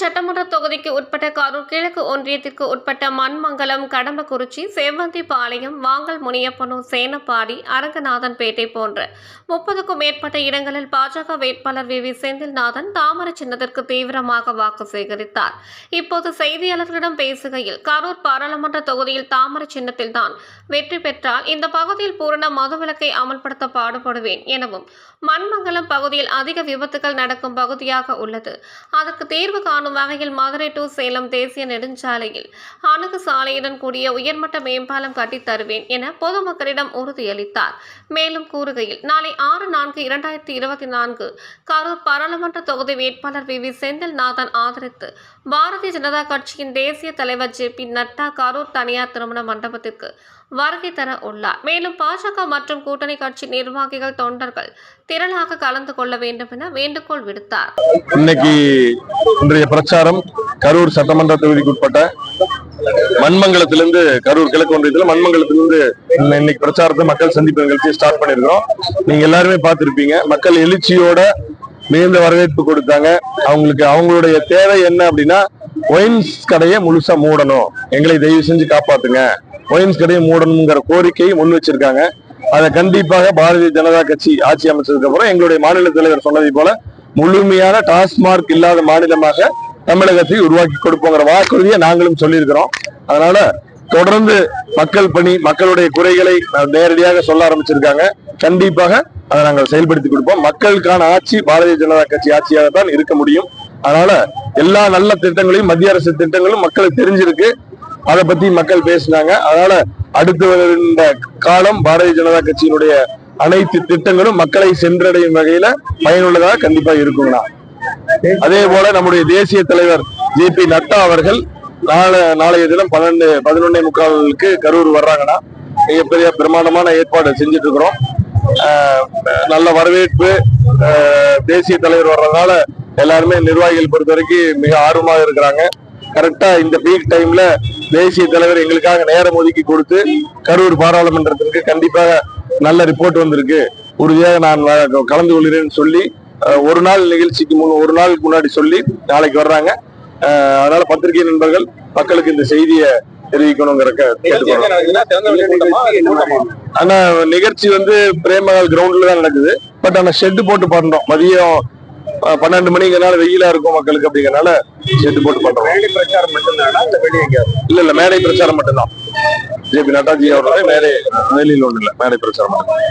சட்டமன்ற தொகுதிக்கு உட்பட்ட கரூர் கிழக்கு ஒன்றியத்திற்கு உட்பட்ட மண்மங்கலம் கடம்பக்குறிச்சி செவ்வந்திபாளையம் வாங்கல் முனியப்பனூர் சேனப்பாடி அரங்கநாதன்பேட்டை போன்ற முப்பதுக்கும் மேற்பட்ட இடங்களில் பாஜக வேட்பாளர் வி. வி. செந்தில்நாதன் தாமரை சின்னத்திற்கு தீவிரமாக வாக்கு சேகரித்தார். இப்போது செய்தியாளர்களிடம் பேசுகையில் கரூர் பாராளுமன்ற தொகுதியில் தாமரை சின்னத்தில்தான் வெற்றி பெற்றால் இந்த பகுதியில் பூரண மதுவிலக்கை அமல்படுத்த பாடுபடுவேன் எனவும் மண்மங்கலம் பகுதியில் அதிக விபத்துகள் நடக்கும் பகுதியாக உள்ளது. அதற்கு தீர்வு காணும் வகையில் மதுரை டு சேலம் தேசிய நெடுஞ்சாலையில் அணுகு சாலையுடன் கூடிய உயர்மட்ட மேம்பாலம் கட்டித் தருவேன் என பொதுமக்களிடம் உறுதியளித்தார். மேலும் கூறுகையில் நாளை ஆறு நான்கு இரண்டாயிரத்தி இருபத்தி நான்கு கரூர் பாராளுமன்ற தொகுதி வேட்பாளர் வி. வி. செந்தில்நாதன் ஆதரித்து பாரதிய ஜனதா கட்சியின் தேசிய தலைவர் ஜே. பி. நட்டா கரூர் தனியார் திருமண மண்டபத்திற்கு வருகை தர உள்ளார். மேலும் பாஜக மற்றும் கூட்டணி கட்சி நிர்வாகிகள் தொண்டர்கள் திரளாக கலந்து கொள்ள வேண்டும் என வேண்டுகோள் விடுத்தார். இன்னைக்கு இன்றைய பிரச்சாரம் கரூர் சட்டமன்ற தொகுதிக்கு உட்பட்ட மண்மங்கலத்திலிருந்து கரூர் கிழக்கு ஒன்றியத்தில் மண்மங்கலத்திலிருந்து இன்னைக்கு பிரச்சாரத்தை மக்கள் சந்திப்பு நிகழ்ச்சியை ஸ்டார்ட் பண்ணியிருக்கிறோம். நீங்க எல்லாருமே பார்த்துருப்பீங்க. மக்கள் எழுச்சியோட மிகுந்த வரவேற்பு கொடுத்தாங்க. அவங்களுக்கு அவங்களுடைய தேவை என்ன அப்படின்னா ஒயின்ஸ் கடையை முழுசா மூடணும். எங்களை தயவு செஞ்சு காப்பாத்துங்க. ஒயின்ஸ் கடையை மூடணுங்கிற கோரிக்கையை முன் வச்சிருக்காங்க. அதை கண்டிப்பாக பாரதிய ஜனதா கட்சி ஆட்சி அமைச்சதுக்கு அப்புறம் எங்களுடைய மாநில தலைவர் சொன்னதை போல முழுமையான டாஸ்மார்க் இல்லாத மாநிலமாக தமிழகத்தை உருவாக்கி கொடுப்போங்கிற வாக்குறுதியை நாங்களும் சொல்லியிருக்கிறோம். அதனால தொடர்ந்து மக்கள் பணி மக்களுடைய குறைகளை நேரடியாக சொல்ல ஆரம்பிச்சிருக்காங்க. கண்டிப்பாக அதை நாங்கள் செயல்படுத்தி கொடுப்போம். மக்களுக்கான ஆட்சி பாரதிய ஜனதா கட்சி ஆட்சியாக தான் இருக்க முடியும். அதனால எல்லா நல்ல திட்டங்களையும் மத்திய அரசு திட்டங்களும் மக்களுக்கு தெரிஞ்சிருக்கு. அதை பத்தி மக்கள் பேசினாங்க. அதனால அடுத்து வருகின்ற காலம் பாரதிய ஜனதா கட்சியினுடைய அனைத்து திட்டங்களும் மக்களை சென்றடையும் வகையில பயனுள்ளதாக கண்டிப்பா இருக்குங்கண்ணா. அதே போல நம்முடைய தேசிய தலைவர் ஜே பி நட்டா அவர்கள் நாளை நாளைய தினம் பன்னெண்டு பதினொன்னே முக்காலுக்கு கரூர் வர்றாங்கன்னா மிகப்பெரிய பிரமாண்டமான ஏற்பாடு செஞ்சுட்டு இருக்கிறோம் ஆஹ் நல்ல வரவேற்பு ஆஹ் தேசிய தலைவர் வர்றதுனால எல்லாருமே நிர்வாகிகள் பொறுத்த வரைக்கும் மிக ஆர்வமாக இருக்கிறாங்க. கரெக்டா இந்த பீக் டைம்ல தேசிய தலைவர் எங்களுக்காக நேரம் ஒதுக்கி கொடுத்து கரூர் பாராளுமன்றத்திற்கு கண்டிப்பாக நல்ல ரிப்போர்ட் வந்திருக்கு. உறுதியாக நான் கலந்து கொள்கிறேன்னு சொல்லி ஒரு நாள் நிகழ்ச்சிக்கு முன் ஒரு நாளுக்கு முன்னாடி சொல்லி நாளைக்கு வர்றாங்க. அதனால பத்திரிகை நண்பர்கள் மக்களுக்கு இந்த செய்தியை தெரிவிக்கணுங்கிற ஆனா நிகழ்ச்சி வந்து பிரேமகால் கிரவுண்ட்ல தான் நடக்குது. பட் ஆனா ஷெட் போட்டு பண்றோம் மதியம் பன்னெண்டு மணிங்கிறனால வெயிலா இருக்கும் மக்களுக்கு அப்படிங்கறனால ஷெட் போட்டு பண்றோம். மேடை பிரச்சாரம் மட்டும்தானா? இல்ல வெளியே எங்கேயாவது? இல்ல இல்ல மேடை பிரச்சாரம் மட்டும்தான். ஜே பி நட்டாஜி அவர்களே மேடை வெளியில் ஒண்ணு இல்ல மேடை பிரச்சாரம் மட்டும்.